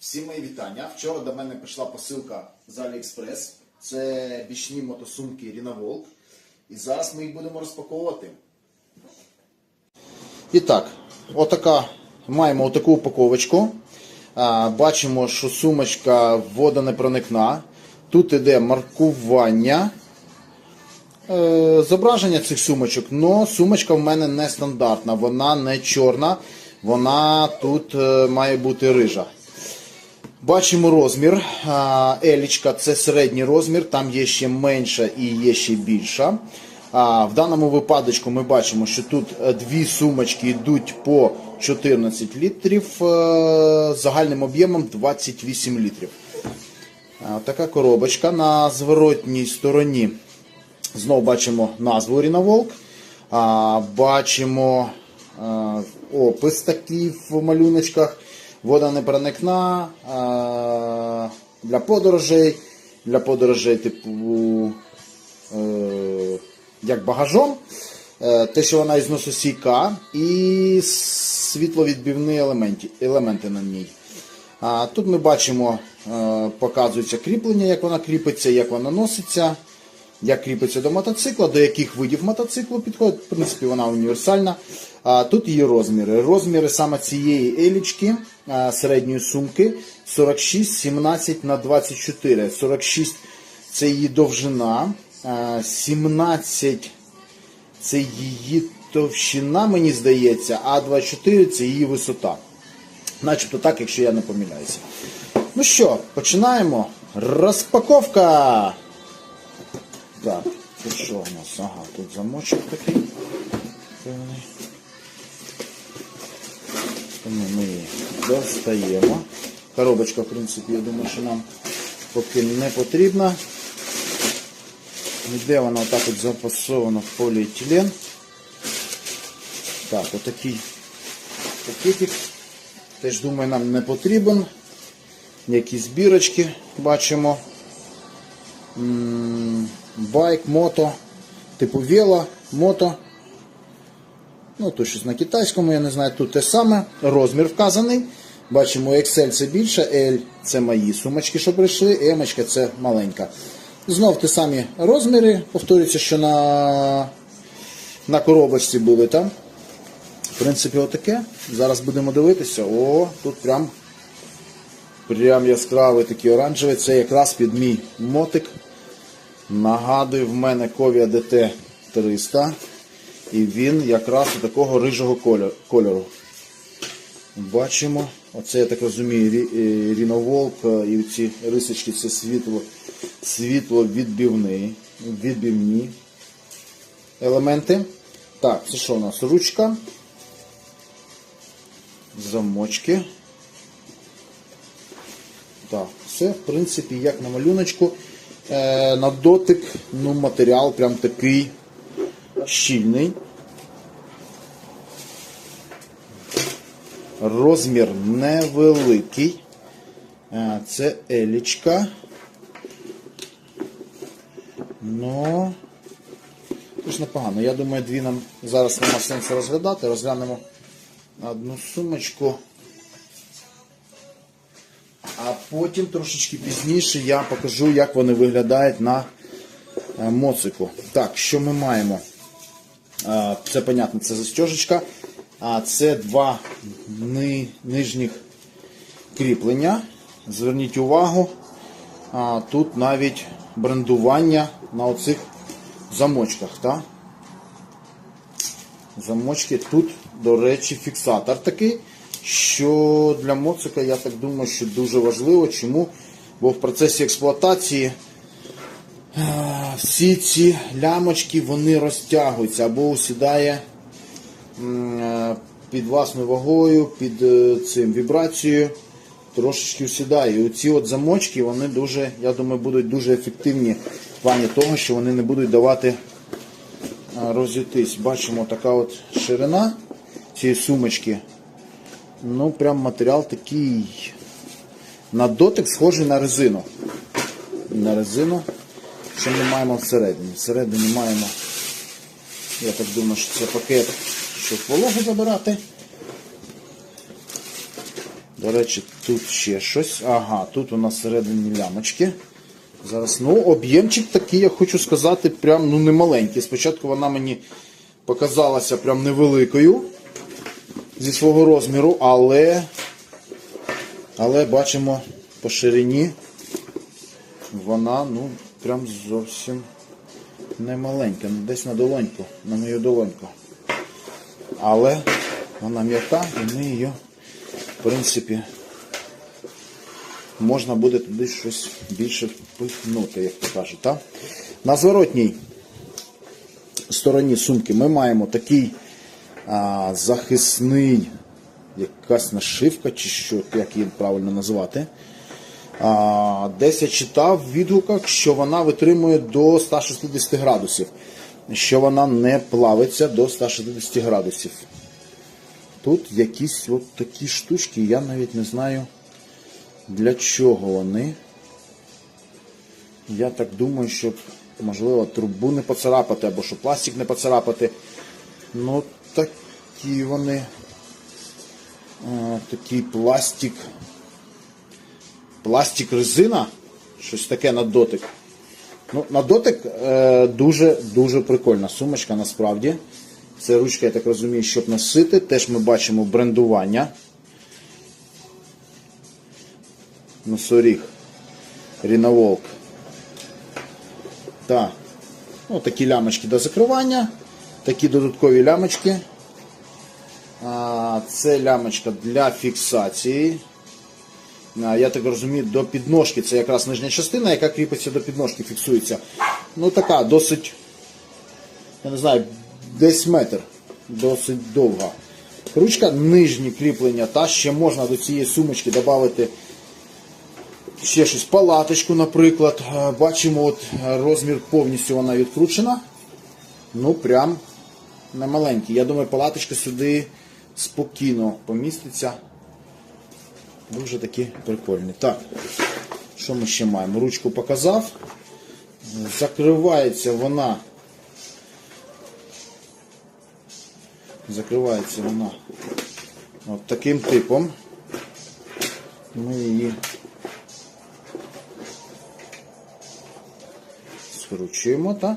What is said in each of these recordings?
Всі мої вітання. Вчора до мене прийшла посилка з AliExpress. Це бічні мотосумки Ріноволк. І зараз ми їх будемо розпаковувати. І так, отака, маємо отаку упаковочку. Бачимо, що сумочка водонепроникна. Тут іде маркування. Е, зображення цих сумочок, але сумочка в мене не стандартна, вона не чорна, вона тут е, має бути рижа. Бачимо розмір. Елічка це середній розмір, там є ще менша і є ще більша. В даному випадку ми бачимо, що тут е, дві сумочки йдуть по 14 літрів е, загальним об'ємом 28 літрів. Така коробочка на зворотній стороні. Знову бачимо назву Ріноволк. А, бачимо опис такий в малюночках. Вода не проникна для подорожей. Для подорожей, типу, е, як багажом. Е, те, що вона ізносостійка і світловідбивні елементи, елементи на ній. Тут ми бачимо, е, показується кріплення, як вона кріпиться, як вона носиться як кріпиться до мотоцикла, до яких видів мотоциклу підходить. В принципі, вона універсальна. А, Тут її розміри. Розміри саме цієї елічки середньої сумки 46, 17 на 24. 46 це її довжина, а, 17 це її товщина, мені здається, а 24 це її висота. Начебто так, якщо я не помиляюся. Ну що, починаємо. Розпаковка! Так, тут що у нас? Ага, тут замочок такий певний. Тому ми її достаємо. Коробочка, в принципі, я думаю, що нам поки не потрібна. Ніде вона отак от запасована в поліетилен. Так, отакий пакетик. Теж думаю, нам не потрібен. Якісь бірочки бачимо. М, Байк, мото, типу вело, мото. Ну, тут щось на китайському, я не знаю, тут те саме. Розмір вказаний. Бачимо, XL це більше, L це мої сумочки, що прийшли, M це маленька. Знов ті самі розміри. Повторюється, що на на коробочці були там. В принципі, отаке. Зараз будемо дивитися. О, тут прям, прям яскравий такий оранжевий. Це якраз під мій мотик. Нагадує, в мене Ковія ДТ 300. І він якраз у такого рижого кольору- кольору. Бачимо, оце я так розумію, е, ріноволк е, і ці рисочки це світло, світло відбивні, відбивні елементи. Так, це що у нас? Ручка, замочки. Так, все, в принципі, як на малюночку. Е, на дотик, ну, матеріал прям такий щільний. Розмір невеликий. Е, Це елічка. Ну, теж непогано. Я думаю, дві нам зараз нема сенсу розглядати. Розглянемо одну сумочку. А потім трошечки пізніше я покажу, як вони виглядають на е, моцику. Так, що ми маємо? Е, Це, понятно, це застежечка. А це два ни- нижніх кріплення. Зверніть увагу, а, тут навіть брендування на оцих замочках. Так? Замочки тут, до речі, фіксатор такий, що для моцика, я так думаю, що дуже важливо. Чому? Бо в процесі експлуатації е, всі ці лямочки вони розтягуються або усідає е, під власною вагою, під е, цим вібрацією, трошечки усідає. І оці от замочки, вони дуже, я думаю, будуть дуже ефективні в плані того, що вони не будуть давати розійтись. Бачимо така от ширина цієї сумочки. Ну, прям матеріал такий на дотик схожий на резину. На резину. Що ми маємо всередині? Всередині маємо, я так думаю, що це пакет, щоб вологу забирати. До речі, тут ще щось. Ага, тут у нас всередині лямочки. Зараз, ну, об'ємчик такий, я хочу сказати, прям ну, не маленький. Спочатку вона мені показалася прям невеликою зі свого розміру, але, але бачимо по ширині вона ну, прям зовсім не маленька, ну, десь на долоньку, на мою долоньку. Але вона м'яка і ми її, в принципі, можна буде туди щось більше впихнути, як то кажуть. На зворотній стороні сумки ми маємо такий захисний, якась нашивка, чи що, як її правильно назвати. Десь я читав в відгуках, що вона витримує до 160 градусів, що вона не плавиться до 160 градусів. Тут якісь от такі штучки, я навіть не знаю для чого вони. Я так думаю, щоб, можливо, трубу не поцарапати або щоб пластик не поцарапати. Ну, такі вони. Такий пластик. Пластик резина. Щось таке на дотик. Ну, на дотик е, дуже дуже прикольна сумочка насправді. Це ручка, я так розумію, щоб носити. Теж ми бачимо брендування. Носоріг. Ріноволк. Так. Ну, такі лямочки до закривання. Такі додаткові лямочки. Це лямочка для фіксації. Я так розумію, до підножки. Це якраз нижня частина, яка кріпиться до підножки, фіксується. Ну така досить, я не знаю, десь метр. Досить довга. Ручка нижні кріплення, та ще можна до цієї сумочки додати ще щось, палаточку, наприклад. Бачимо, от розмір повністю вона відкручена. Ну, прям не маленький. Я думаю, палаточка сюди спокійно поміститься. Дуже такі прикольні. Так, що ми ще маємо? Ручку показав. Закривається вона. Закривається вона от таким типом. Ми її скручуємо, так?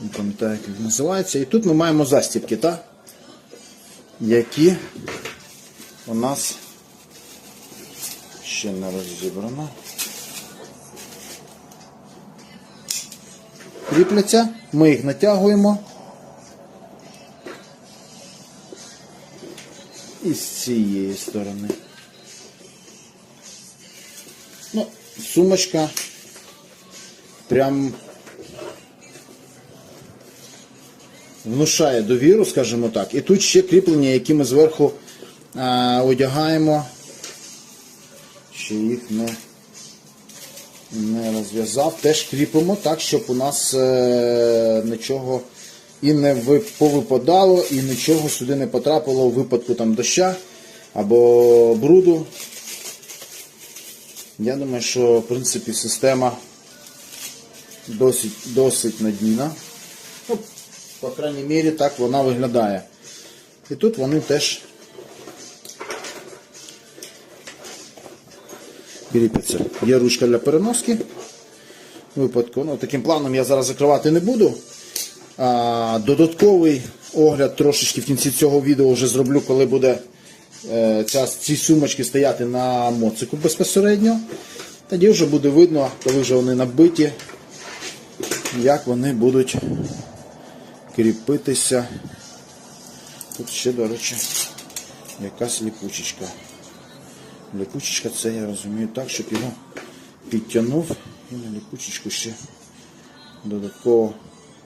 Не пам'ятаю, як він називається. І тут ми маємо застібки, так? які у нас ще не розібрано. Кріпляться, ми їх натягуємо. І з цієї сторони. Ну, сумочка прям внушає довіру, скажімо так. І тут ще кріплення, які ми зверху а, одягаємо. Ще їх не, не розв'язав. Теж кріпимо так, щоб у нас е, нічого і не повипадало, і нічого сюди не потрапило у випадку там доща або бруду. Я думаю, що в принципі система досить, досить надійна. Ну, по крайній мірі, так вона виглядає. І тут вони теж кріпляться. Є ручка для переноски. Випадку. Ну, таким планом я зараз закривати не буду. А, додатковий огляд трошечки в кінці цього відео вже зроблю, коли буде е, ця, ці сумочки стояти на моцику безпосередньо. Тоді вже буде видно, коли вже вони набиті, як вони будуть кріпитися. Тут ще, до речі, якась ліпучечка. Ліпучечка це я розумію так, щоб його підтягнув і на ліпучечку ще додатково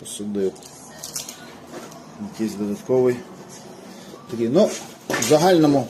посадив. Якийсь додатковий такий. Ну, в загальному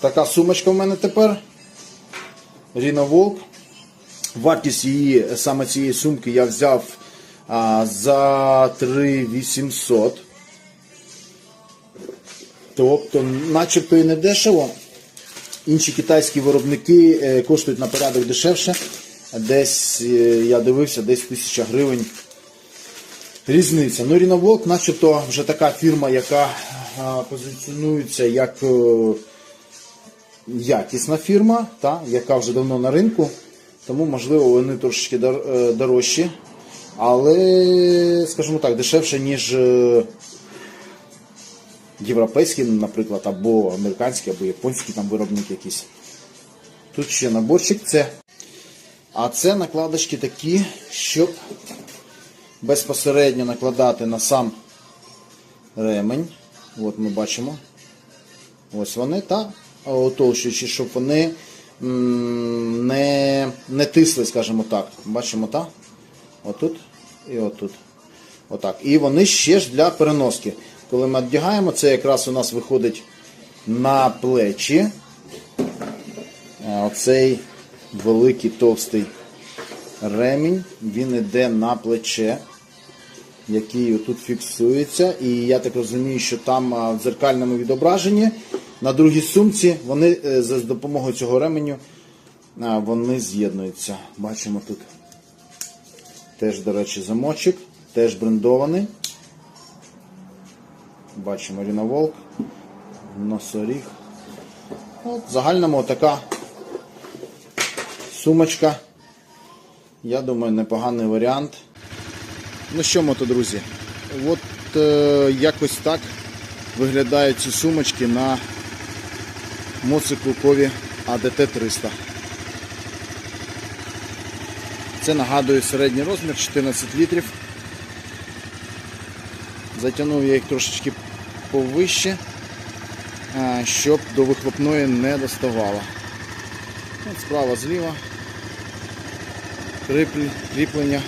така сумочка в мене тепер. Ріна Волк. Вартість її, саме цієї сумки я взяв а, за 3800. Тобто, начебто і не дешево. Інші китайські виробники е, коштують на порядок дешевше. Десь, е, я дивився, десь 1000 гривень різниця. Ну, Ріноволк, начебто вже така фірма, яка позиціонується як е, якісна фірма, та, яка вже давно на ринку, тому, можливо, вони трошечки дор- дорожчі, але, скажімо так, дешевше, ніж е, європейський, наприклад, або американський, або японський там виробник якийсь. Тут ще наборчик це. А це накладочки такі, щоб безпосередньо накладати на сам ремень. От ми бачимо. Ось вони та отовщуючи, щоб вони не, не тисли, скажімо так. Бачимо так? Отут і отут. Отак. І вони ще ж для переноски. Коли ми одягаємо, це якраз у нас виходить на плечі. Оцей великий товстий ремінь, він йде на плече, який тут фіксується. І я так розумію, що там в дзеркальному відображенні на другій сумці вони е, за допомогою цього ременю вони з'єднуються. Бачимо тут Теж, до речі, замочик, теж брендований. Бачимо ріноволк, носоріг. От, В загальному така сумочка. Я думаю, непоганий варіант. Ну що, мото, друзі, от е, якось так виглядають ці сумочки на моциклукові АДТ-300. Це нагадує середній розмір 14 літрів. Затягнув я їх трошечки повище, е, щоб до вихлопної не доставало. Справа зліва. Кріплення